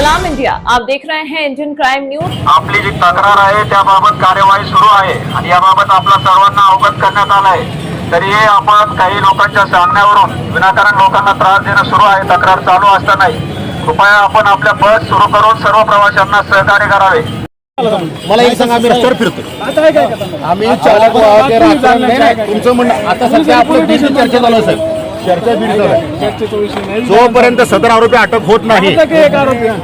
सलाम इंडिया। आप देख रहे हैं इंडियन क्राइम न्यूज। आपली जी तक्रार आहे त्याबाबत कार्यवाही सुरू आहे आणि याबाबत आपला सर्वांना अवगत करण्यात आलं आहे. तरी हे आपण काही लोकांच्या सांगण्यावरून विनाकारण लोकांना त्रास देणं सुरू आहे तक्रार चालू असतानाही. कृपया आपण आपल्या बस सुरू करून सर्व प्रवाशांना सहकार्य करावे. मला एक सांगा आम्ही रस्त्यावर फिरतो आम्ही चालक तुमचं म्हणणं आता सध्या आपलं बीड चर्चा चालू साहेब. चर्चा चालू जोपर्यंत सदर आरोपी अटक होत नाही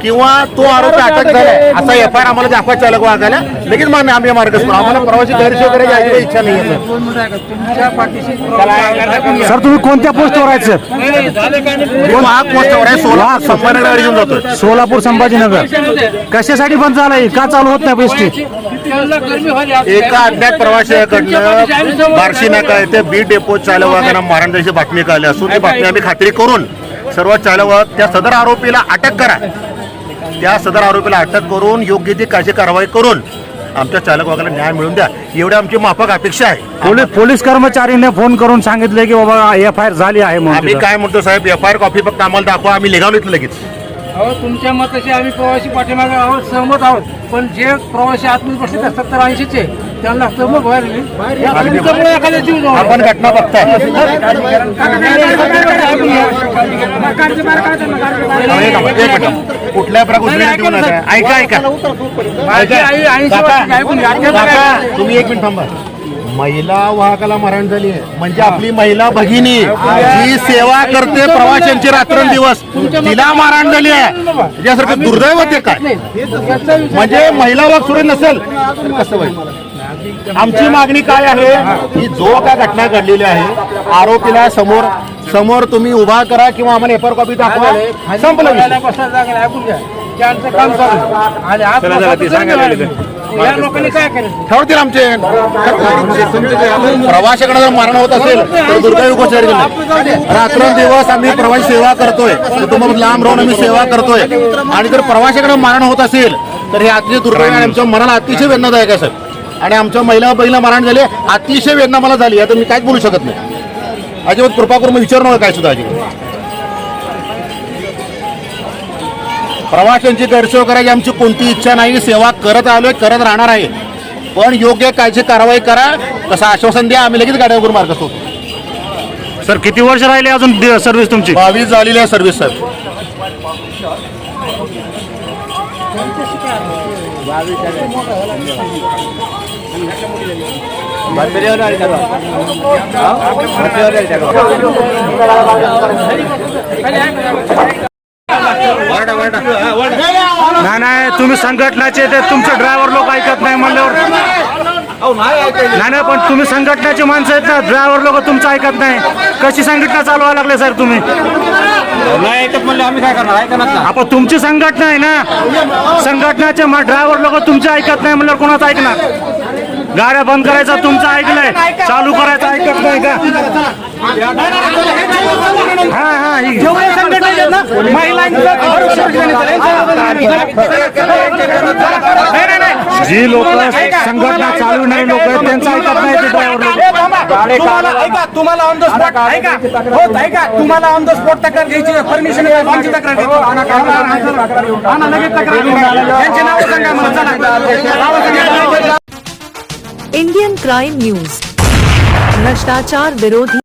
किंवा तो आरोपी अटक झालाय असा एफ आय आर आम्हाला दाखवा चालक वाहकाला लगेच मान्य आम्ही मार्गच करू. आम्हाला प्रवासी गैरसोय करायची अजिबात इच्छा नाही सर तुम्ही कोणत्या पोस्टवर आहेत सर? महाग पोस्टवर आहे? सोळा संभाजीनगर घेऊन जातोय. सोलापूर संभाजीनगर. कशासाठी बंद झालाय? का चालू होत नाही एसटी एका अज्ञात प्रवाशाकडनं बार्शी नाका येथे बी डेपो वाहकांना मारण द्यायची बातमी कळली. असून ती बातमी आम्ही खात्री करून सर्व चालक वाहक त्या सदर आरोपीला अटक करा. त्या सदर आरोपीला अटक करून योग्य ती कायची कारवाई करून आमच्या चालक वाहकाला न्याय मिळवून द्या. एवढी आमची माफक अपेक्षा आहे. पोलीस पोलीस कर्मचारीने फोन करून सांगितले की बाबा एफ आय आर झाली आहे म्हणून आम्ही तिथं. काय म्हणतो साहेब एफ आय आर कॉपी फक्त आम्हाला दाखवा आम्ही निघालो इथं लगेच. अहो तुमच्या मताशी आम्ही प्रवासी पाठीमागे आहोत सहमत आहोत. पण जे प्रवासी आतमध्ये बसले त्या सत्तर ऐंशीचे. त्यांना या जीव जाऊ आपण घटना बघताय एक मिनिट. कुठल्या प्रकारे ऐका ऐका माझी आई ऐंशी वर्षाची आहे, पण याच्यात काय? काका, तुम्ही एक मिनिट थांबा महिला वाहकाला मरण झाली आहे म्हणजे आपली महिला भगिनी जी सेवा करते प्रवाशांची रात्रंदिवस तिला मारण झाली आहे यासारखं दुर्दैव ते काय म्हणजे महिला वाहक सुरू नसेल तर कसं होईल आमची मागणी काय आहे? की जो काय घटना घडलेली आहे आरोपीला समोर समोर तुम्ही उभा करा किंवा आम्हाला एफआर कॉपी दाखवा. संपलं ठरवतील आमचे. प्रवाशाकडे जर मरण होत असेल तर दुर्दैव गोष्ट आहे की नाही? रात्रंदिवस आम्ही प्रवासी सेवा करतोय. कुटुंब लांब राहून आम्ही सेवा करतोय. आणि जर प्रवाशाकडे मरण होत असेल तर हे अतिशय दुर्दैव आणि आमच्या मनाला अतिशय वेदनादायक आहे सर आणि आमच्या महिला बहिणीला मरण झाले अतिशय वेदना मला झाली आता मी काहीच बोलू शकत नाही. अजिबात कृपा करून मी विचारू नका काय सुद्धा अजिबात. प्रवाशांची गैरसोय करायची आमची कोणती इच्छा नाही. सेवा करत आलोय करत राहणार आहे. पण योग्य कायची कारवाई करा. तसं आश्वासन द्या. आम्ही लगेच गाड्यावर मार्ग असतो सर किती वर्ष राहिले अजून सर्व्हिस तुमची? बावीस झालेली आहे सर्व्हिस साहेब नाही नाही तुम्ही संघटनाचे ते तुमचे ड्रायव्हर लोक ऐकत नाही म्हणल्यावर नाही नाही पण तुम्ही संघटनाचे माणसं आहेत ना ड्रायव्हर लोक तुमचं ऐकत नाही. कशी संघटना चालवायला लागले सर तुम्ही? नाही ऐकत म्हणलं आम्ही काय करणार? ऐकणार ना आपण तुमची संघटना आहे ना. संघटनाचे ड्रायव्हर लोक तुमचे ऐकत नाही म्हणल्यावर कोणाचं ऐकणार? गाड्या बंद करायचा तुमचं ऐकलंय चालू करायचं ऐकत नाही का हा हा ही- नाही, नाही, नाही. जी लोक संघटना चालू नाही लोक आहेत त्यांचं ऐकत नाही ते ड्रायव्हर लोक तुम्हाला ऐका तुम्हाला ऑन द स्पॉट ऐका हो ऐका तुम्हाला ऑन द स्पॉट तक्रार घ्यायची परमिशन आमची तक्रार आणा. यांची नावं सांगा मला चला नावं सांगा इंडियन क्राइम न्यूज। भ्रष्टाचार विरोधी